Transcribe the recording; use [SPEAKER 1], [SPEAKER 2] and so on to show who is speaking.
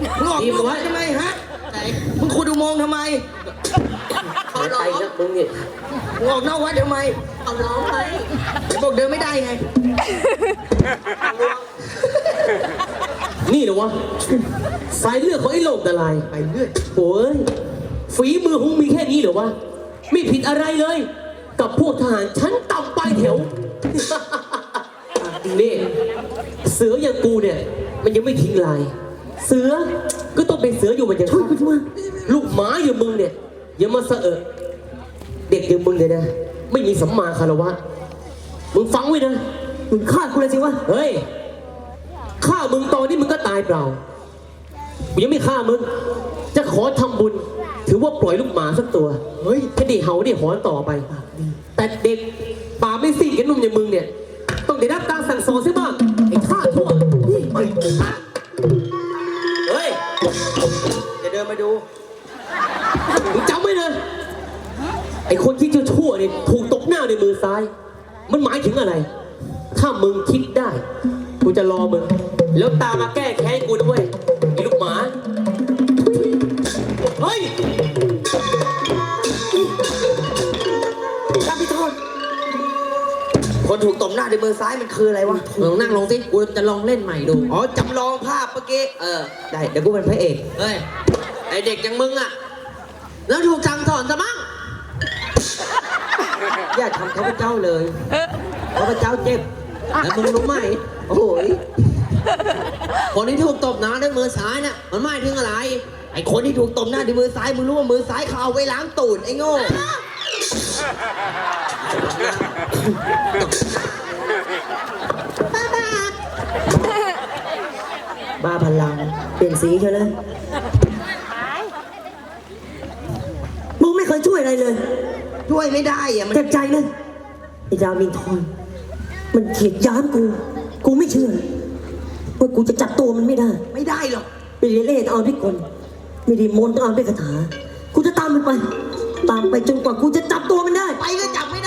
[SPEAKER 1] มึงออกนอกวัดทำไมฮะมึงขุดอุโมงค์ทำไม
[SPEAKER 2] เขาร้องมึงเนี่ย
[SPEAKER 1] มึงออกนอกวัดทำไม
[SPEAKER 2] เขาร้องไหม
[SPEAKER 1] ไอ้บอกเดินไม่ได้ไง
[SPEAKER 3] นี่เหรอวะ สายเลือดของไอ้โลกดาราย
[SPEAKER 1] ไปเรื่อย
[SPEAKER 3] โอ้ยฝีมือของมึงมีแค่นี้เหรอวะ ไม่ผิดอะไรเลย กับพวกทหารชั้นต่ำปลายแถว นี่ เสืออย่างกูเนี่ย มันยังไม่ทิ้งลาย เสือ ก็ต้องเป็นเสืออยู่มันยังช่วยกูช่วยลูกหมาอย่างมึงเนี่ย อย่ามาเสอะเด็กอย่างมึงเนี่ยนะ ไม่มีสัมมาคารวะ มึงฟังไว้นะ มึงฆ่ากูเลยสิวะ เฮ้ย ฆ่ามึงตอนนี้มึงก็ตายเปล่า กูยังไม่ฆ่ามึง จะขอทำบุญ ถือว่าปล่อยลูกหมาสักตัว เฮ้ยแค่ได้เห่าได้หอนต่อไป แต่เด็กป่าไม่สิ้นกันนุ่มอย่างมึงเนี่ย ต้องได้รับการสั่งสอนใช่บ้างไอ้ข้าทั่วเฮ้ย
[SPEAKER 1] จะเดินมาดู
[SPEAKER 3] มึงจำไว้เลยไอ้คนที่ชั่วๆเนี่ยถูกตกหน้าในมือซ้าย มันหมายถึงอะไร ถ้ามึงคิดได้ กูจะรอมึง แล้วตามมาแก้แค้นกูด้วยไอ้ลูกหมา เฮ้ย
[SPEAKER 1] รับพี่โทษ คนถูกตบหน้าด้วยมือซ้ายมันคืออะไรวะ
[SPEAKER 2] ลองนั่งลงสิกูจะลองเล่นใหม่ดู
[SPEAKER 1] อ๋อจำลองภาพเมื่อกี้
[SPEAKER 2] เออ
[SPEAKER 1] ได้ เดี๋ยวกูเป็นพระเอก
[SPEAKER 2] เฮ้ย ไอเด็กอย่างมึงอะแล้วถูกสั่งสอนซะมั้ง
[SPEAKER 1] อย่าทำข้าพเจ้าเลยข้าพเจ้าเจ็บ
[SPEAKER 2] แล้วมึงรู้ไหม
[SPEAKER 1] โอ้ย
[SPEAKER 2] คนที่ถูกตบหน้าด้วยมือซ้ายน่ะ มันหมายถึงอะไร
[SPEAKER 1] ไอคนที่ถูกตบหน้าด้วยมือซ้าย มึงรู้ว่ามือซ้ายเขาเอาไว้ล้างตูดไอ้โง่ บ้าพลัง เปลี่ยนสีเชียวเลย
[SPEAKER 4] มึงไม่เคยช่วยอะไรเลย
[SPEAKER 1] ช่วยไม่ได้อะมัน
[SPEAKER 4] เจ็บใจนะไอ้ดาวินทอนมันเกลียดย้านกู กูไม่เชื่อว่ากูจะจับตัวมันไม่ได้
[SPEAKER 1] ไม่ได้หรอก
[SPEAKER 4] ไม่ได้เล่ห์เอาด้วยกลไม่ได้มนต์เอาด้วยคาถา กูจะตามมันไป ตามไปจนกว่ากูจะจับตัวมันได้
[SPEAKER 1] ไปก็จับไม่